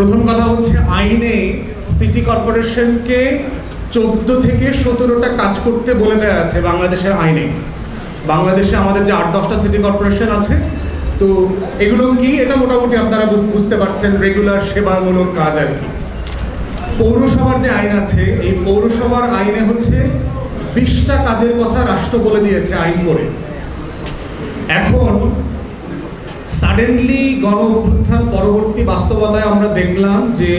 প্রথম কথা হচ্ছে আইনে সিটি কর্পোরেশনকে চোদ্দ থেকে সতেরোটা কাজ করতে বলে দেওয়া আছে বাংলাদেশের আইনে। বাংলাদেশে আমাদের যে আট, দশটা সিটি কর্পোরেশন আছে, তো এগুলো কি এটা মোটামুটি আপনারা বুঝ- বুঝতে পারছেন রেগুলার সেবামূলক কাজ আর কি। পৌরসভার যে আইন আছে, এই পৌরসভার আইনে হচ্ছে বিশটা কাজের কথা রাষ্ট্র বলে দিয়েছে আইন করে। এখন সাডেনলি গণ অভ্যুত্থান পরবর্তী বাস্তবতায় আমরা দেখলাম যে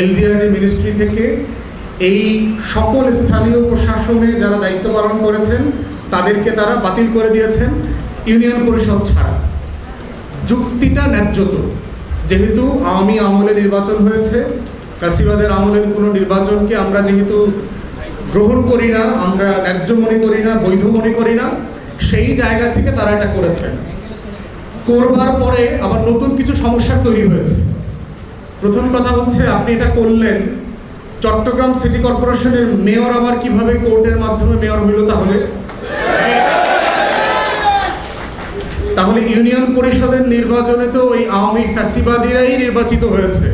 এলজিআরডি মিনিস্ট্রি থেকে এই সকল স্থানীয় প্রশাসনে যারা দায়িত্ব পালন করেছেন, তাদেরকে তারা বাতিল করে দিয়েছেন ইউনিয়ন পরিষদ ছাড়া। যুক্তিটা ন্যায্য তো। যেহেতু আওয়ামী আমলে নির্বাচন হয়েছে, ফ্যাসিবাদের আমলের কোনো নির্বাচনকে আমরা যেহেতু গ্রহণ করি না, আমরা ন্যায্য মনে করি না, বৈধ মনে করি না, সেই জায়গা থেকে তারা এটা করেছেন। করবার পরে আবার নতুন কিছু সমস্যা তৈরি হয়েছে। প্রথম কথা হচ্ছে, আপনি এটা করলেন, চট্টগ্রাম সিটি কর্পোরেশনের মেয়র আবার কীভাবে কোর্টের মাধ্যমে মেয়র হইল তাহলে? তাহলে ইউনিয়ন পরিষদের নির্বাচনে তো ওই আওয়ামী ফ্যাসিবাদীরাই নির্বাচিত হয়েছে।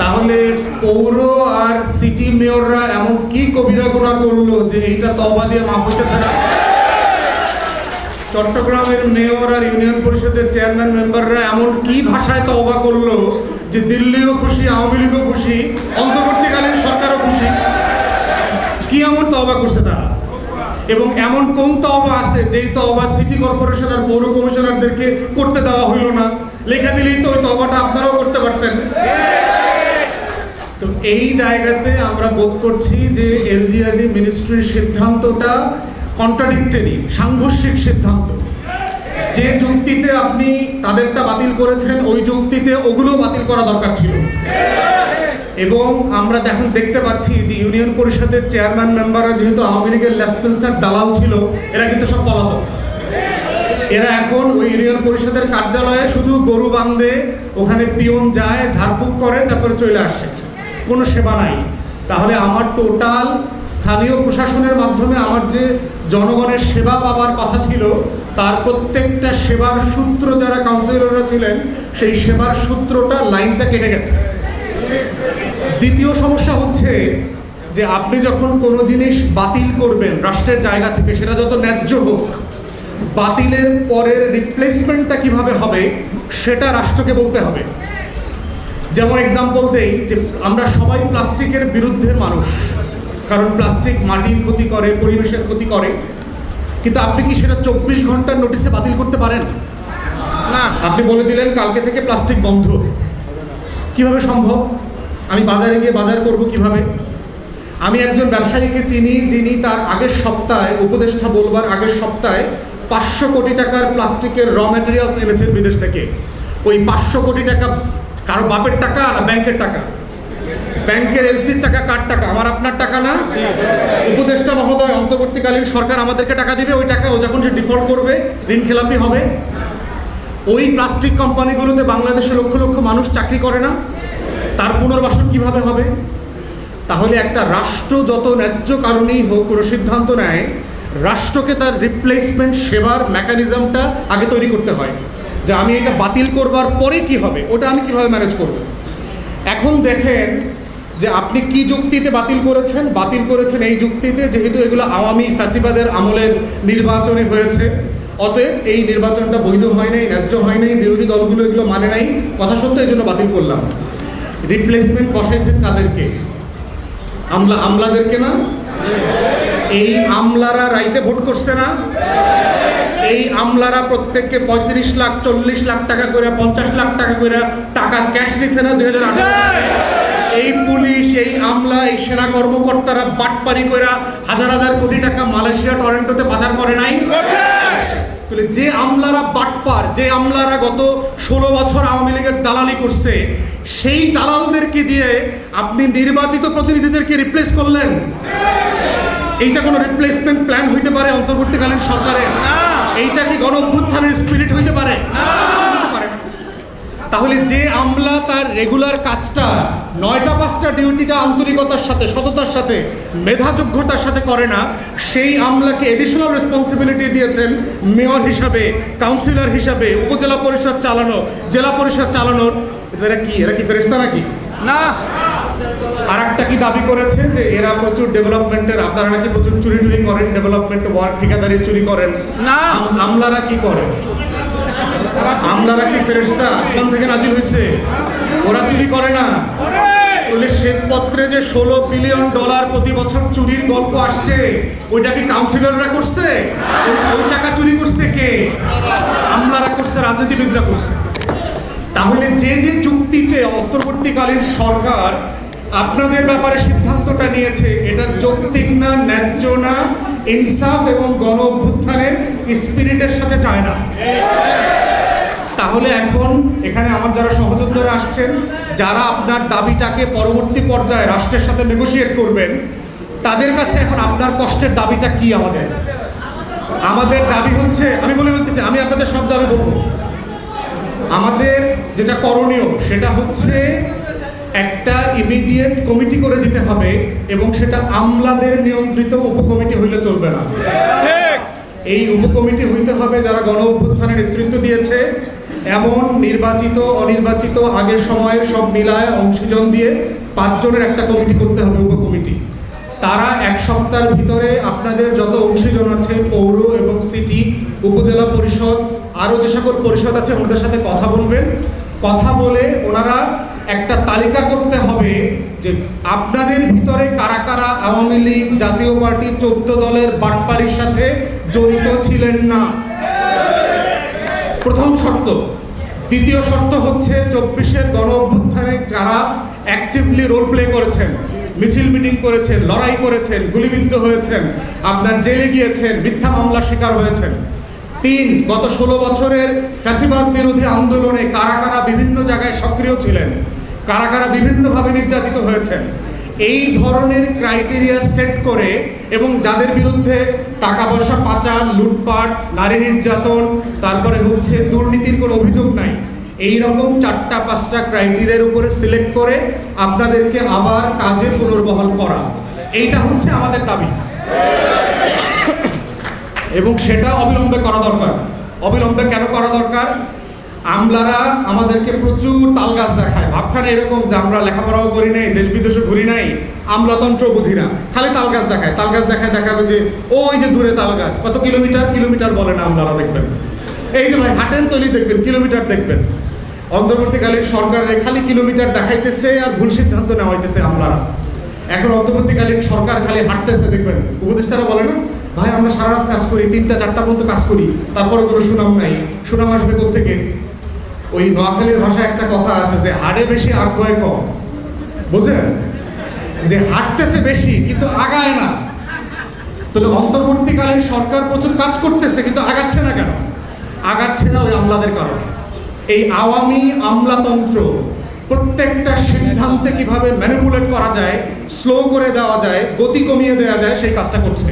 তাহলে পৌর আর সিটি মেয়ররা এমন কি কবিরা গুণা করল যে এইটা তবা দিয়ে মাফ হইতেছে না? চট্টগ্রামের মেয়র আর ইউনিয়ন পরিষদের চেয়ারম্যান মেম্বাররা এমন কি ভাষায় তওবা করল যে দিল্লিও খুশি, আওয়ামী লীগও খুশি, অন্তর্বর্তীকালীন সরকারও খুশি? কি এমন তওবা করছে তারা? এবং এমন কোন তওবা আছে যেই তওবা সিটি কর্পোরেশন আর পৌর কমিশনারদেরকে করতে দেওয়া হইল না? লেখা দিলেই তো ওই তওবাটা আপনারাও করতে পারতেন। তো এই জায়গাতে আমরা বোধ করছি যে এলজিআরডি মিনিস্ট্রির সিদ্ধান্তটা কন্ট্রাডিক্টরি সাংঘর্ষিক সিদ্ধান্ত। যে যুক্তিতে আপনি তাদেরটা বাতিল করেছেন, ওই যুক্তিতে ওগুলো বাতিল করা দরকার ছিল। এবং আমরা এখন দেখতে পাচ্ছি যে ইউনিয়ন পরিষদের চেয়ারম্যান মেম্বাররা যেহেতু আওয়ামী লীগের লেসপেন্সার দালাল ছিল, এরা কিন্তু সব পলাতক। এরা এখন ওই ইউনিয়ন পরিষদের কার্যালয়ে শুধু গরু বান্ধে ওখানে পিয়ন যায়, ঝাড়ফুঁক করে, তারপরে চলে আসে। কোনো সেবা নাই। তাহলে আমার টোটাল স্থানীয় প্রশাসনের মাধ্যমে আমার যে জনগণের সেবা পাওয়ার কথা ছিল, তার প্রত্যেকটা সেবার সূত্র যারা কাউন্সিলররা ছিলেন, সেই সেবার সূত্রটা লাইনটা কেটে গেছে। দ্বিতীয় সমস্যা হচ্ছে যে আপনি যখন কোনো জিনিস বাতিল করবেন রাষ্ট্রের জায়গা থেকে, সেটা যত ন্যায্য হোক, বাতিলের পরের রিপ্লেসমেন্টটা কীভাবে হবে, সেটা রাষ্ট্রকে বলতে হবে। যেমন এক্সাম্পল দেই যে আমরা সবাই প্লাস্টিকের বিরুদ্ধে মানুষ। কারণ প্লাস্টিক মাটির ক্ষতি করে পরিবেশের ক্ষতি করে। কিন্তু আপনি কি সেটা চব্বিশ ঘণ্টার নোটিশে বাতিল করতে পারেন? না। আপনি বলে দিলেন কালকে থেকে প্লাস্টিক বন্ধ। কীভাবে সম্ভব? আমি বাজারে গিয়ে বাজার করব কীভাবে? আমি একজন ব্যবসায়ীকে চিনি যিনি তার আগের সপ্তাহে উপদেষ্টা বলবার আগের সপ্তাহে পাঁচশো কোটি টাকার প্লাস্টিকের র ম্যাটেরিয়ালস এনেছেন বিদেশ থেকে। ওই পাঁচশো কোটি টাকা কারও বাপের টাকা না ব্যাংকের টাকা। ব্যাংকের এলসির টাকা কার টাকা? আমার আপনার টাকা না? উপদেষ্টা মহোদয়, অন্তর্বর্তীকালীন সরকার আমাদেরকে টাকা দিবে, ওই টাকা ও যখন সে ডিফল্ট করবে ঋণ খেলাপি হবে। ওই প্লাস্টিক কোম্পানিগুলোতে বাংলাদেশে লক্ষ লক্ষ মানুষ চাকরি করে না। তার পুনর্বাসন কীভাবে হবে? তাহলে একটা রাষ্ট্র যত ন্যায্য কারণেই হোক, কোনো সিদ্ধান্ত নেয়, রাষ্ট্রকে তার রিপ্লেসমেন্ট সেবার মেকানিজমটা আগে তৈরি করতে হয়। যে আমি এটা বাতিল করবার পরে কি হবে? ওটা আমি কীভাবে ম্যানেজ করব? এখন দেখেন যে আপনি কি যুক্তিতে বাতিল করেছেন? বাতিল করেছেন এই যুক্তিতে, যেহেতু এগুলো আওয়ামী ফ্যাসিবাদের আমলের নির্বাচনে হয়েছে। অতএব এই নির্বাচনটা বৈধ হয় নাই, ন্যায্য হয় নাই, বিরোধী দলগুলো এগুলো মানে নাই। কথা সত্য, এই জন্য বাতিল করলাম। রিপ্লেসমেন্ট বসাইছেন তাদেরকে আমলা আমলাদেরকে না? এই আমলারা রাইতে ভোট করছে না? এই আমলারা প্রত্যেককে পঁয়ত্রিশ লাখ, চল্লিশ লাখ টাকা করে, পঞ্চাশ লাখ টাকা করে টাকা ক্যাশ দিচ্ছে না দুই হাজার এই পুলিশ, এই আমলা, এই সেনা কর্মকর্তারা বাটপারি করে হাজার হাজার কোটি টাকা মালয়েশিয়া টরেন্টোতে পাচার করে নাই? যে আমলারা বাটপার, যে আমলারা গত ষোলো বছর আওয়ামী লীগের দালালি করছে, সেই দালালদেরকে দিয়ে আপনি নির্বাচিত প্রতিনিধিদেরকে রিপ্লেস করলেন? এইটা কোনো রিপ্লেসমেন্ট প্ল্যান হইতে পারে অন্তর্বর্তীকালীন সরকারের? এইটা কি গণ অভ্যুত্থানের স্পিরিট হইতে পারে। তাহলে যে আমলা তার রেগুলার কাজটা নয়টা পাঁচটা ডিউটিটা আন্তরিকতার সাথে সততার সাথে মেধাযোগ্যতার সাথে করে না সেই আমলাকে এডিশনাল রেসপন্সিবিলিটি দিয়েছেন মেয়র হিসাবে কাউন্সিলর হিসাবে উপজেলা পরিষদ চালানো জেলা পরিষদ চালানোর এরা কি এরা কি ফেরেস্তা নাকি? না। আর একটা কি দাবি করেছে যে এরা প্রচুর ডেভেলপমেন্টের আপনারা নাকি প্রচুর চুরি টুরি করেন ডেভেলপমেন্ট ওয়ার্ক ঠিকাদারি চুরি করেন? না। আমলারা কি করে আমলারা কি ফেরেস্তা আসমান থেকে নাজিল হয়েছে ওরা চুরি করে না? তাহলে শ্বেতপত্রে যে ষোলো বিলিয়ন ডলার প্রতি বছর চুরির গল্প আসছে ওইটা কি কাউন্সিলররা করছে? ওই- ওই টাকা চুরি করছে কে? আমলারা করছে রাজনীতিবিদরা করছে। তাহলে যে যে চুক্তিতে অন্তর্বর্তীকালীন সরকার আপনাদের ব্যাপারে সিদ্ধান্তটা নিয়েছে। এটা যৌক্তিক না, ন্যায্য না, ইনসাফ এবং গণ অভ্যুত্থানের স্পিরিটের সাথে চায় না। তাহলে এখন এখানে আমার যারা সহযোদ্ধারা আসছেন, যারা আপনার দাবিটাকে পরবর্তী পর্যায়ে রাষ্ট্রের সাথে নেগোশিয়েট করবেন, তাদের কাছে এখন আপনার কষ্টের দাবিটা কি আমাদের? আমাদের দাবি হচ্ছে, আমি বলে বলতেছি আমি আপনাদের সব দাবি বলব। আমাদের যেটা করণীয়, সেটা হচ্ছে একটা ইমিডিয়েট কমিটি করে দিতে হবে এবং সেটা আমলাদের নিয়ন্ত্রিত উপকমিটি হইলে চলবে না। এই উপকমিটি হইতে হবে যারা গণ অভ্যুত্থানের নেতৃত্ব দিয়েছে এমন নির্বাচিত অনির্বাচিত আগের সময়ের সব মিলায় অংশীজন দিয়ে পাঁচজনের একটা কমিটি করতে হবে উপকমিটি। তারা এক সপ্তাহের ভিতরে আপনাদের যত অংশীজন আছে পৌর এবং সিটি উপজেলা পরিষদ আরও যে সকল পরিষদ আছে ওনাদের সাথে কথা বলবেন। কথা বলে ওনারা একটা তালিকা করতে হবে যে আপনাদের ভিতরে কারা কারা আওয়ামী লীগ জাতীয় পার্টি চোদ্দ দলের বাটপারির সাথে জড়িত ছিলেন না। প্রথম শর্ত। দ্বিতীয় শর্ত হচ্ছে চব্বিশের গণ অভ্যুত্থানে যারা অ্যাক্টিভলি রোল প্লে করেছেন, মিছিল মিটিং করেছেন, লড়াই করেছেন, গুলিবিদ্ধ হয়েছেন, আপনার জেলে গিয়েছেন, মিথ্যা মামলার শিকার হয়েছেন। তিন, গত ষোলো বছরের ফ্যাসিবাদ বিরোধী আন্দোলনে কারা কারা বিভিন্ন জায়গায় সক্রিয় ছিলেন? কারা কারা বিভিন্নভাবে নির্যাতিত হয়েছেন, এই ধরনের ক্রাইটেরিয়া সেট করে এবং যাদের বিরুদ্ধে টাকা পয়সা পাচার, লুটপাট, নারী নির্যাতন, তারপরে হচ্ছে দুর্নীতির কোনো অভিযোগ নাই এই রকম চারটা পাঁচটা ক্রাইটেরিয়ার উপরে সিলেক্ট করে আপনাদেরকে আবার কাজে পুনর্বহাল করা। এইটা হচ্ছে আমাদের দাবি। এবং সেটা অবিলম্বে করা দরকার। অবিলম্বে কেন করা দরকার? আমলারা আমাদেরকে প্রচুর তালগাছ দেখায়। ভাবখানে এরকম যে আমরা লেখাপড়াও করি নাই, দেশ বিদেশে ঘুরি নাই আমলাতন্ত্র বুঝি না। খালি তালগাছ দেখায়। তালগাছ দেখায় দেখাবে যে, ওই যে দূরে তালগাছ, কত কিলোমিটার? কিলোমিটার বলে না আমলারা, দেখবেন। এই যে ভাই, হাটেন তৈরি দেখবেন, কিলোমিটার দেখবেন। অন্তর্বর্তীকালীন সরকারের খালি কিলোমিটার দেখাইতেছে আর ভুল সিদ্ধান্ত নেওয়া হইতেছে আমলারা। এখন অন্তর্বর্তীকালীন সরকার খালি হাঁটতেছে, দেখবেন। উপদেষ্টারা বলে না, ভাই, আমরা সারা রাত কাজ করি, তিনটা, চারটা পর্যন্ত কাজ করি, তারপরে কোনো সুনাম নাই। সুনাম আসবে থেকে ওই নোয়াখালীর ভাষায় একটা কথা আছে যে হাড়ে বেশি আগ্রহে কম। বুঝলেন? যে হাঁটতেছে বেশি, কিন্তু আগায় না। তাহলে অন্তর্বর্তীকালীন সরকার প্রচুর কাজ করতেছে, কিন্তু আগাচ্ছে না কেন? আগাচ্ছে না ওই আমলাদের কারণে। এই আওয়ামী আমলাতন্ত্র প্রত্যেকটা সিদ্ধান্তে কীভাবে ম্যানিপুলেট করা যায় স্লো করে দেওয়া যায়, গতি কমিয়ে দেওয়া যায়, সেই কাজটা করছে।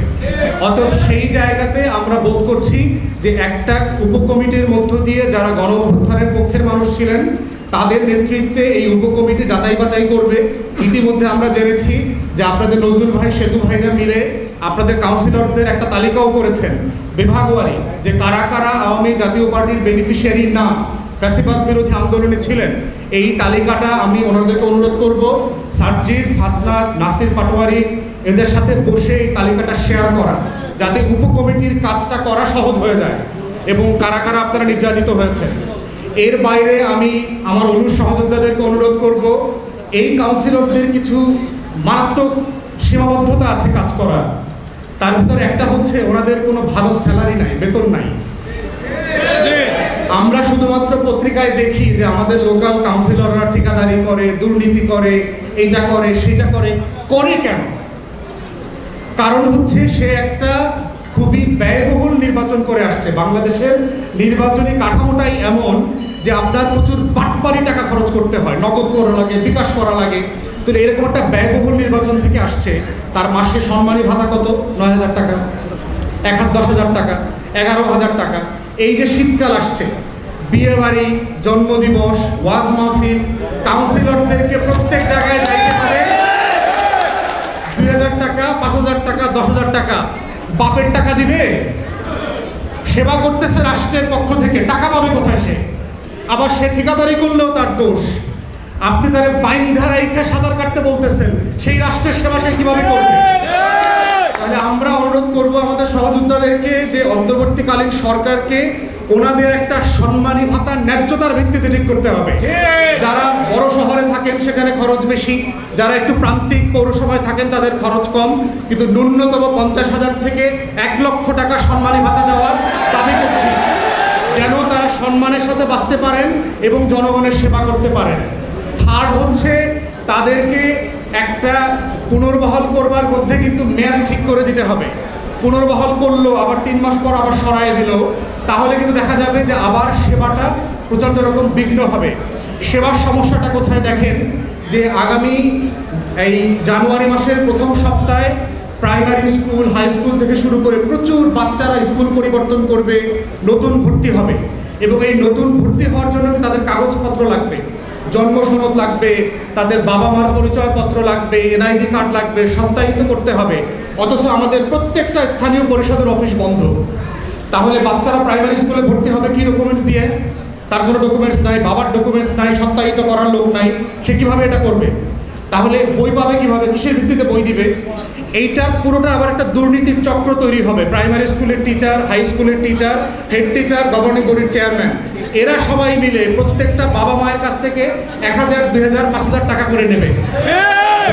অতএব সেই জায়গাতে আমরা বোধ করছি যে একটা উপকমিটির মধ্য দিয়ে যারা গণ অভ্যুত্থানের পক্ষের মানুষ ছিলেন, তাদের নেতৃত্বে এই উপকমিটি যাচাই বাছাই করবে। ইতিমধ্যে আমরা জেনেছি যে আপনাদের নজরুল ভাই, সেতু ভাইরা মিলে আপনাদের কাউন্সিলরদের একটা তালিকাও করেছেন। বিভাগওয়ারি, যে কারা কারা আওয়ামী জাতীয় পার্টির বেনিফিশিয়ারি না ফ্যাসিবাদ বিরোধী আন্দোলনে ছিলেন। এই তালিকাটা আমি ওনাদেরকে অনুরোধ করব, সার্জিস, হাসনাত, নাসির পাটোয়ারি, এদের সাথে বসে এই তালিকাটা শেয়ার করা, যাতে উপকমিটির কাজটা করা সহজ হয়ে যায় এবং কারা কারা আপনারা নির্যাতিত হয়েছেন। এর বাইরে আমি আমার অনু সহযোদ্ধাদেরকে অনুরোধ করব, এই কাউন্সিলরদের কিছু মারাত্মক সীমাবদ্ধতা আছে কাজ করার। তার ভিতরে একটা হচ্ছে, ওনাদের কোনো ভালো স্যালারি নাই, বেতন নাই। আমরা শুধুমাত্র পত্রিকায় দেখি যে আমাদের লোকাল কাউন্সিলররা ঠিকাদারি করে, দুর্নীতি করে, এটা করে, সেটা করে করে কেন? কারণ হচ্ছে সে একটা খুবই ব্যয়বহুল নির্বাচন করে আসছে। বাংলাদেশের নির্বাচনী কাঠামোটাই এমন যে আপনার প্রচুর বাটপারি টাকা খরচ করতে হয়, নগদ করা লাগে, বিকাশ করা লাগে। তো এরকম একটা ব্যয়বহুল নির্বাচন থেকে আসছে। তার মাসে সম্মানী ভাতা কত? নয় হাজার টাকা। এক হাত দশ হাজার টাকা। এগারো হাজার টাকা। এই যে শীতকাল আসছে বিয়ে বাড়ি জন্মদিবস, ওয়াজ মাহফিল, কাউন্সিলরদেরকে প্রত্যেক জায়গায় যাইতে পারে দুই হাজার টাকা, পাঁচ হাজার টাকা, দশ হাজার টাকা। বাপের টাকা দিবে? সেবা করতেছে রাষ্ট্রের পক্ষ থেকে। টাকা পাবে কোথায় সে? আবার সে ঠিকাদারি করলেও তার দোষ। আপনি তার বাইন্ধা রাইখা সাঁতার কাটতে বলতেছেন। সেই রাষ্ট্রের সেবা সে কীভাবে করবে? তাহলে আমরা অনুরোধ করব আমাদের সহযোদ্ধাদেরকে যে অন্তর্বর্তীকালীন সরকারকে ওনাদের একটা সম্মানী ভাতা ন্যায্যতার ভিত্তিতে ঠিক করতে হবে। যারা বড় শহরে থাকেন সেখানে খরচ বেশি। যারা একটু প্রান্তিক পৌরসভায় থাকেন তাদের খরচ কম। কিন্তু ন্যূনতম পঞ্চাশ হাজার থেকে এক লক্ষ টাকা সম্মানী ভাতা দেওয়ার দাবি করছি। যেন তারা সম্মানের সাথে বাঁচতে পারেন এবং জনগণের সেবা করতে পারেন। থার্ড হচ্ছে তাদেরকে একটা পুনর্বহাল করবার মধ্যে কিন্তু মেয়াদ ঠিক করে দিতে হবে। পুনর্বহাল করল আবার তিন মাস পর আবার সরাই দিল। তাহলে কিন্তু দেখা যাবে যে আবার সেবাটা প্রচণ্ড রকম বিঘ্ন হবে। সেবার সমস্যাটা কোথায় দেখেন? যে আগামী এই জানুয়ারি মাসের প্রথম সপ্তাহে প্রাইমারি স্কুল, হাই স্কুল থেকে শুরু করে প্রচুর বাচ্চারা স্কুল পরিবর্তন করবে, নতুন ভর্তি হবে। এবং এই নতুন ভর্তি হওয়ার জন্য তাদের কাগজপত্র লাগবে? জন্ম সনদ লাগবে, তাদের বাবা মার পরিচয়পত্র লাগবে, এনআইডি কার্ড লাগবে, সত্যায়িত করতে হবে। অথচ আমাদের প্রত্যেকটা স্থানীয় পরিষদের অফিস বন্ধ। তাহলে বাচ্চারা প্রাইমারি স্কুলে ভর্তি হবে কি ডকুমেন্টস দিয়ে? তার কোনো ডকুমেন্টস নাই, বাবার ডকুমেন্টস নাই, সত্যায়িত করার লোক নাই। সে কীভাবে এটা করবে? তাহলে বই পাবে কীভাবে? কিসের ভিত্তিতে বই দিবে? এইটার পুরোটা আবার একটা দুর্নীতির চক্র তৈরি হবে। প্রাইমারি স্কুলের টিচার হাই স্কুলের টিচার হেড টিচার গভর্নিং বডির চেয়ারম্যান এরা সবাই মিলে প্রত্যেকটা বাবা মায়ের কাছ থেকে এক হাজার, দুই হাজার, পাঁচ হাজার টাকা করে নেবে।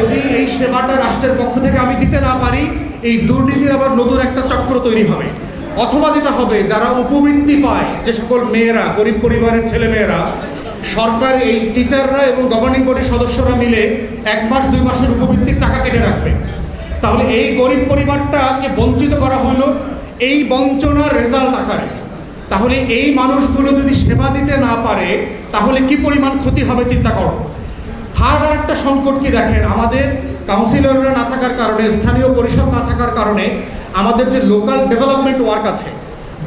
যদি এই সেবাটা রাষ্ট্রের পক্ষ থেকে আমি দিতে না পারি, এই দুর্নীতির আবার নতুন একটা চক্র তৈরি হবে। অথবা যেটা হবে, যারা উপবৃত্তি পায়, যে সকল মেয়েরা, গরিব পরিবারের ছেলে মেয়েরা সরকার এই টিচাররা এবং গভর্নিং বডির সদস্যরা মিলে এক মাস, দুই মাসের উপবৃত্তির টাকা কেটে রাখবে। তাহলে এই গরিব পরিবারটাকে বঞ্চিত করা হলো এই বঞ্চনার রেজাল্ট আকারে। তাহলে এই মানুষগুলো যদি সেবা দিতে না পারে, তাহলে কি পরিমাণ ক্ষতি হবে, চিন্তা করো। থার্ড আর একটা সংকট কি দেখেন? আমাদের কাউন্সিলররা না থাকার কারণে, স্থানীয় পরিষদ না থাকার কারণে আমাদের যে লোকাল ডেভেলপমেন্ট ওয়ার্ক আছে,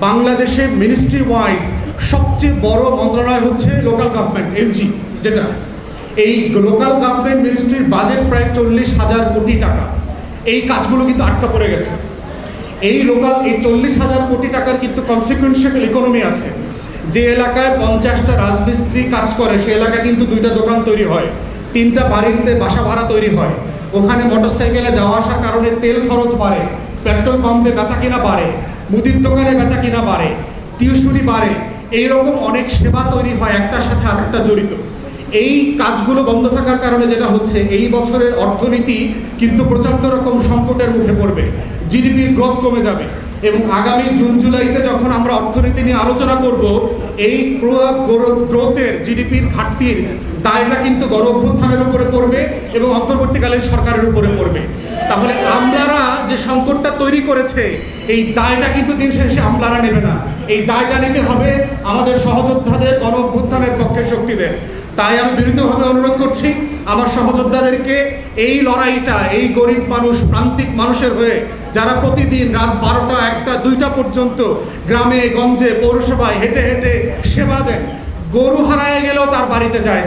বাংলাদেশে মিনিস্ট্রি ওয়াইজ সবচেয়ে বড় মন্ত্রণালয় হচ্ছে লোকাল গভর্নমেন্ট এলজি যেটা। এই লোকাল গভর্নমেন্ট মিনিস্ট্রির বাজেট প্রায় চল্লিশ হাজার কোটি টাকা। এই কাজগুলো কিন্তু আটকা পড়ে গেছে। এই লোকাল এই চল্লিশ হাজার কোটি টাকার কিন্তু কনসিকুয়েন্সিয়াল ইকোনমি আছে। যে এলাকায় পঞ্চাশটা রাজমিস্ত্রি কাজ করে, সে এলাকায় কিন্তু দুইটা দোকান তৈরি হয়, তিনটা বাড়িতে বাসা ভাড়া তৈরি হয়। ওখানে মোটরসাইকেলে যাওয়া আসার কারণে তেল খরচ বাড়ে পেট্রোল পাম্পে বেচা কিনা বাড়ে, মুদির দোকানে বেচা কিনা বাড়ে, টিউশনি বাড়ে, এইরকম অনেক সেবা তৈরি হয় একটার সাথে আরেকটা জড়িত। এই কাজগুলো বন্ধ থাকার কারণে যেটা হচ্ছে, এই বছরের অর্থনীতি কিন্তু প্রচণ্ড রকম সংকটের মুখে পড়বে জিডিপির গ্রোথ কমে যাবে এবং আগামী জুন, জুলাইতে যখন আমরা অর্থনীতি নিয়ে আলোচনা করব, এই গ্রোথের জিডিপির ঘাটতির দায়টা কিন্তু গণ অভ্যুত্থানের উপরে পড়বে এবং অন্তর্বর্তীকালীন সরকারের উপরে পড়বে। তাহলে আমলারা যে সংকটটা তৈরি করেছে, এই দায়টা কিন্তু দিন শেষে আমলারা নেবে না। এই দায়টা নিতে হবে আমাদের সহযোদ্ধাদের গণ পক্ষে শক্তিদের। তাই আমি বিনীতভাবে অনুরোধ করছি, আমার সহযোদ্ধাদেরকে এই লড়াইটা, এই গরিব মানুষ, প্রান্তিক মানুষের হয়ে যারা প্রতিদিন রাত বারোটা, একটা, দুইটা পর্যন্ত গ্রামে, গঞ্জে, পৌরসভায় হেঁটে হেঁটে সেবা দেন গরু হারায় গেলেও তার বাড়িতে যায়।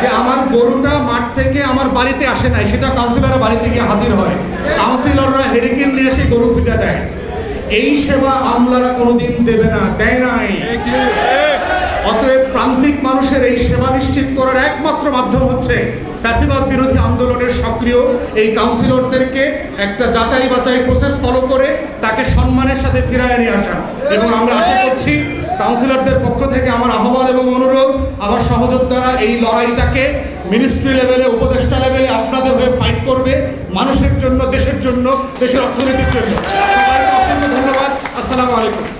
যে- আমার গরুটা মাঠ থেকে আমার বাড়িতে আসে নাই, সেটা কাউন্সিলরের বাড়িতে গিয়ে হাজির হয়। কাউন্সিলররা হেরিকেন নিয়ে এসে গরু খুঁজে দেয়। এই সেবা আমলারা কোনোদিন দেবে না, দেয় নাই। অতএব প্রান্তিক মানুষের এই সেবা নিশ্চিত করার একমাত্র মাধ্যম হচ্ছে ফ্যাসিবাদ বিরোধী আন্দোলনের সক্রিয় এই কাউন্সিলরদেরকে একটা যাচাই বাছাই প্রসেস ফলো করে তাকে সম্মানের সাথে ফিরায় নিয়ে আসা। এবং আমরা আশা করছি কাউন্সিলরদের পক্ষ থেকে আমার আহ্বান এবং অনুরোধ, আমার সহযোদ্ধারা এই লড়াইটাকে মিনিস্ট্রি লেভেলে, উপদেষ্টা লেভেলে আপনাদের হয়ে ফাইট করবে, মানুষের জন্য, দেশের জন্য, দেশের অর্থনীতির জন্য। সবাইকে অসংখ্য ধন্যবাদ। আসসালামু আলাইকুম।